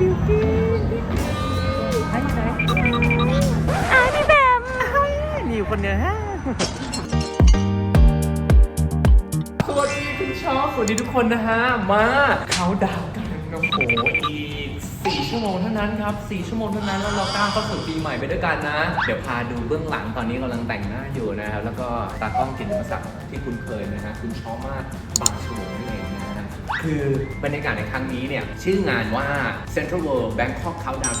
บิวกิ้ไอ้ไหนอ้พี่แบมมีอยู่คนเดียวฮะสวัสดีคุณชอบสวัสดีทุกคนนะฮะ มาเขาดาวกันโอ้โหอีก4ชั่วโมงเท่านั้นครับ4ชั่วโมงเท่านั้นแล้วเราก้าวเข้าสู่ปีใหม่ไปด้วยกันนะ เดี๋ยวพาดูเบื้องหลังตอนนี้กำลังแต่งหน้าอยู่นะครับ แล้วก็ตากล้องกินศักดิ์ที่คุณเคยนะฮะคุณชอบมากบางชั่วโมง คือบรรยากาศในครั้งนี้เนี่ย ชื่องานว่า Central World Bangkok Countdown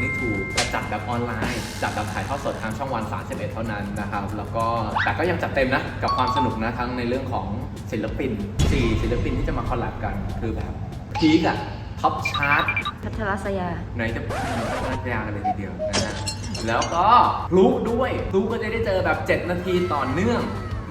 2022จะจัดแบบออนไลน์ จัดแบบถ่ายทอดสดทางช่องวัน 31 เท่านั้นนะครับ แล้วก็แต่ก็ยังจัดเต็มนะ กับความสนุกนะ ทั้งในเรื่องของศิลปิน 4 ศิลปินที่จะมาคอลแลบกัน คือแบบพีกอะท็อปชาร์ตพัทรศยา ไหนจะน่าจะยากกันเลยทีเดียวนะฮะแล้วก็พลุด้วยพลุก็จะได้เจอแบบ 7 นาทีต่อเนื่อง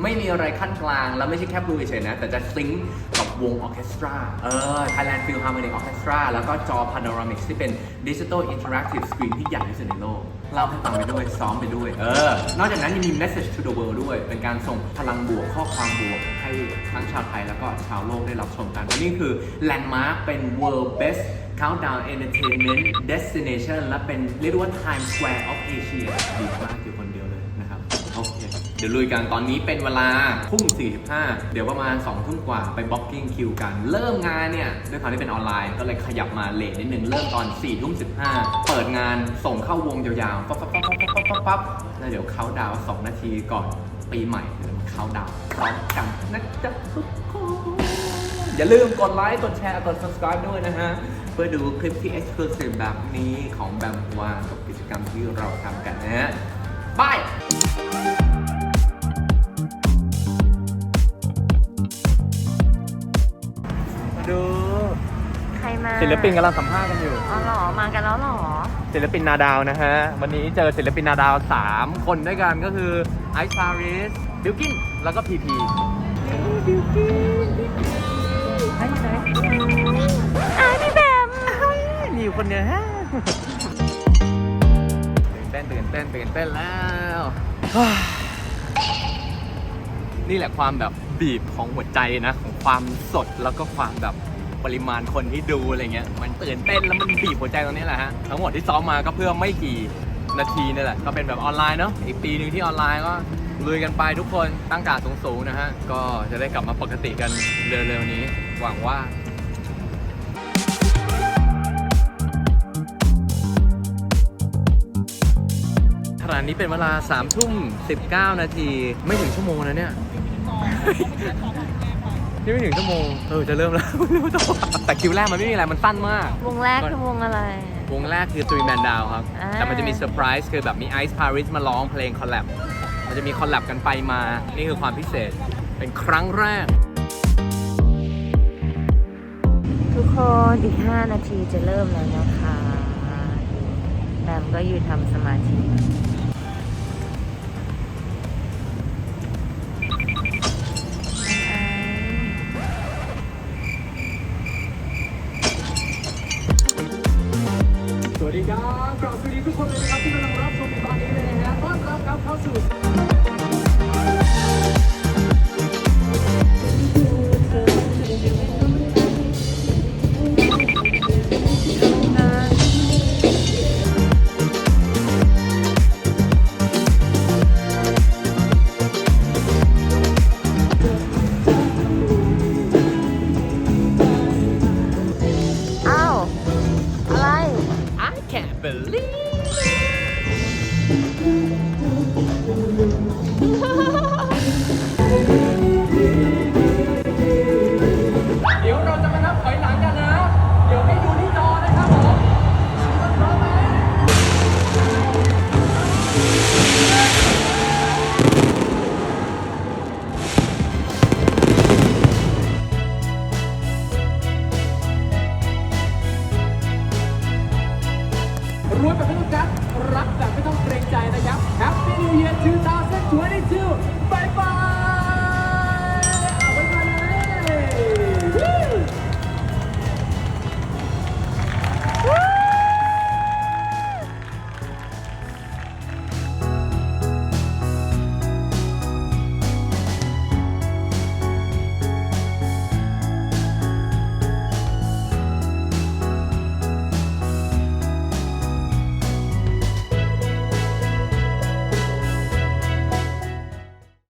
ไม่มีอะไรขั้นกลาง แล้วไม่ใช่แค่พลุเฉยๆนะ แต่จะซิงค์กับ วงออร์เคสตราเออ Thailand Philharmonic Orchestra แล้วก็จอ Panoramic ที่เป็น Digital Interactive Screen ที่ใหญ่ที่สุดในโลกเล่าให้ฟังไปด้วย ซ้อมไปด้วย เออ นอกจากนั้นยังมี Message to the World ด้วย เป็นการส่งพลังบวกข้อความบวก ให้ทั้งชาวไทยแล้วก็ชาวโลกได้รับชมกันและนี่คือ Landmark เป็น World Best Countdown Entertainment Destination และเป็นเรียกได้ว่า Times Square of Asia ดีมากอยู่คน เดี๋ยวลุยกันตอนนี้เป็นเวลาทุ่ม45 เดี๋ยวประมาณ2ทุ่มกว่าไปบล็อกกิ้งคิวกัน เริ่มงานเนี่ยด้วยความที่เป็นออนไลน์ก็เลยขยับมาเลทนิดนึง เริ่มตอน4ทุ่ม15 เปิดงานส่งเข้าวงยาวๆปั๊บปั๊บปั๊บปั๊บปั๊บปั๊บแล้วเดี๋ยวเขาดาวน์2นาทีก่อนปีใหม่เดี๋ยวเขาดาวน์พร้อมกันนะจ๊ะทุกคนอย่าลืมกดไลค์ กดแชร์ กด subscribe ด้วยนะฮะ เพื่อดูคลิปที่ exclusive แบบนี้ของแบมวานกับกิจกรรมที่เราทำกันนะฮะบาย ดูใครมาศิลปินกำลังสัมภาษณ์กันอยู่ อ๋อเหรอ มากันแล้วเหรอ ศิลปินนาดาวนะฮะ วันนี้เจอศิลปินนาดาว 3 คนด้วยกันก็คือไอซ์พาริสบิลกิน แล้วก็พีพีบิลกินไอซ์ไหนอ้าวพี่แบมมีอยู่คนเดียวฮะตื่นเต้นตื่นเต้นตื่นเต้นแล้ว นี่แหละความแบบ บีบของหัวใจนะ ของความสดแล้วก็ความแบบปริมาณคนที่ดูอะไรเงี้ยมันตื่นเต้นแล้วมันบีบหัวใจตรงนี้แหละฮะทั้งหมดที่ซ้อมมาก็เพื่อไม่กี่นาทีนี่แหละก็เป็นแบบออนไลน์เนาะอีกปีหนึ่งที่ออนไลน์ก็ลุยกันไปทุกคนตั้งการสูงๆนะฮะก็จะได้กลับมาปกติกันเร็วๆนี้ หวังว่าขณะนี้เป็นเวลา3ามทุ่ม19 นาที ไม่ถึงชั่วโมงนะเนี่ย นี่ไม่ถึงชั่วโมง เออ จะเริ่มแล้วไม่รู้ตัวแต่คิวแรกมันไม่มีอะไร มันสั้นมาก วงแรกคือวงอะไร วงแรกคือ Three Man Down ครับ อ่า แต่มันจะมีเซอร์ไพรส์คือแบบมี Ice Paris มาร้องเพลงคอลแลบมันจะมีคอลแลบกันไปมา นี่คือความพิเศษ เป็นครั้งแรก ทุกคนอีก 5 นาทีจะเริ่มแล้วนะคะแบมก็อยู่ทำสมาธิ กราบสวัสดีทุกคนเลยนะครับที่กำลังรับชมอยู่ตอนนี้เลยนะฮะต้อนรับครับเข้าสู่ รวยแบบไม่ต้องกักรักแบบไม่ต้องเกรงใจนะครับ Happy New Year 2022